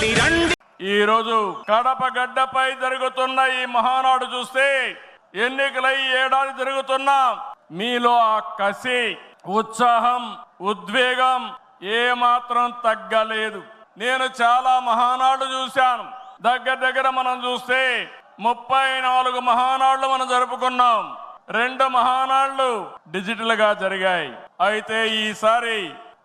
ఈ రోజు కడప గడ్డపై జరుగుతున్న ఈ మహానాడు చూస్తే ఎన్నికలై ఏడాది జరుగుతున్నా మీలో ఆ కసి ఉత్సాహం ఉద్వేగం ఏ మాత్రం తగ్గలేదు. నేను చాలా మహానాడు చూశాను. దగ్గర దగ్గర మనం చూస్తే ముప్పై నాలుగు మహానాళ్ళు మనం జరుపుకున్నాం. రెండు మహానాళ్ళు డిజిటల్గా జరిగాయి. అయితే ఈసారి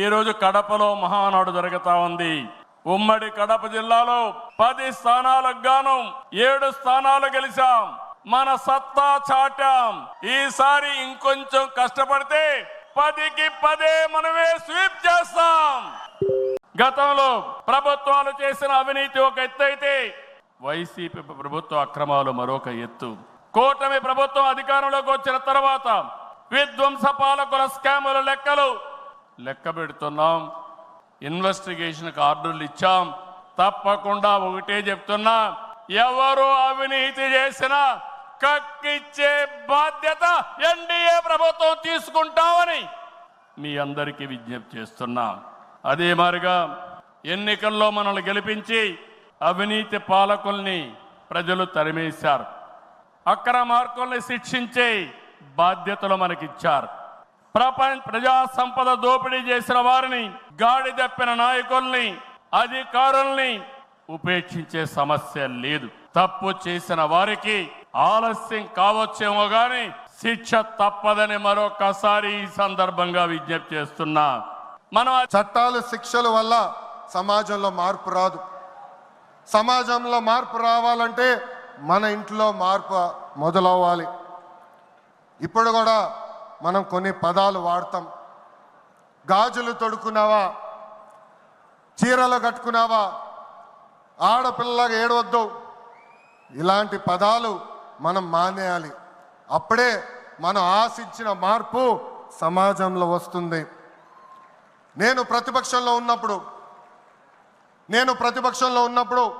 ఈ రోజు కడపలో మహానాడు జరుగుతా ఉంది. ఉమ్మడి కడప జిల్లాలో పది స్థానాలకు గాను ఏడు స్థానాలు గెలిచాం. మన సత్తా చాటాం. ఈసారి ఇంకొంచెం కష్టపడితే పదికి పదే మనమే స్వీప్ చేస్తాం. గతంలో ప్రభుత్వాలు చేసిన అవినీతి ఒక ఎత్తు అయితే వైసీపీ ప్రభుత్వ అక్రమాలు మరొక ఎత్తు. కూటమి ప్రభుత్వం అధికారంలోకి వచ్చిన తర్వాత విధ్వంస పాలకుల స్కాముల లెక్కలు లెక్క పెడుతున్నాం. ఇన్వెస్టిగేషన్కి ఆర్డర్లు ఇచ్చాం. తప్పకుండా ఒకటే చెప్తున్నా. ఎవరు అవినీతి చేసినా కక్కిచ్చే బాధ్యత ఎన్డీఏ ప్రభుత్వం తీసుకుంటామని మీ అందరికీ విజ్ఞప్తి చేస్తున్నాం. అదే మారిగా ఎన్నికల్లో మనల్ని గెలిపించి అవినీతి పాలకుల్ని ప్రజలు తరిమేశారు. అక్రమార్కుల్ని శిక్షించే బాధ్యతలు మనకిచ్చారు. ప్రపంచ ప్రజా సంపద దోపిడీ చేసిన వారిని గాడి తప్పిన నాయకుల్ని అధికారుల్ని ఉపేక్షించే సమస్య లేదు. తప్పు చేసిన వారికి ఆలస్యం కావచ్చేమో గాని శిక్ష తప్పదని మరొకసారి ఈ సందర్భంగా విజ్ఞప్తి చేస్తున్నా. మనం చట్టాలు శిక్షల వల్ల సమాజంలో మార్పు రాదు. సమాజంలో మార్పు రావాలంటే మన ఇంట్లో మార్పు మొదలవ్వాలి. ఇప్పుడు కూడా మనం కొన్ని పదాలు వాడతాం. గాజులు తొడుకున్నావా చీరలు కట్టుకున్నావా? ఆడపిల్లగా ఏడవద్దు. ఇలాంటి పదాలు మనం మానేయాలి. అప్పుడే మనం ఆశించిన మార్పు సమాజంలో వస్తుంది. నేను ప్రతిపక్షంలో ఉన్నప్పుడు నేను ప్రతిపక్షంలో ఉన్నప్పుడు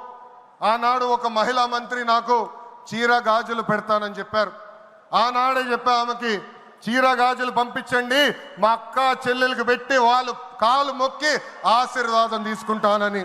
ఆనాడు ఒక మహిళా మంత్రి నాకు చీర గాజులు పెడతానని చెప్పారు. ఆనాడే చెప్పా ఆమెకి చీర గాజులు పంపించండి మా అక్క చెల్లెలకు పెట్టి వాళ్ళు కాలు మొక్కి ఆశీర్వాదం తీసుకుంటానని.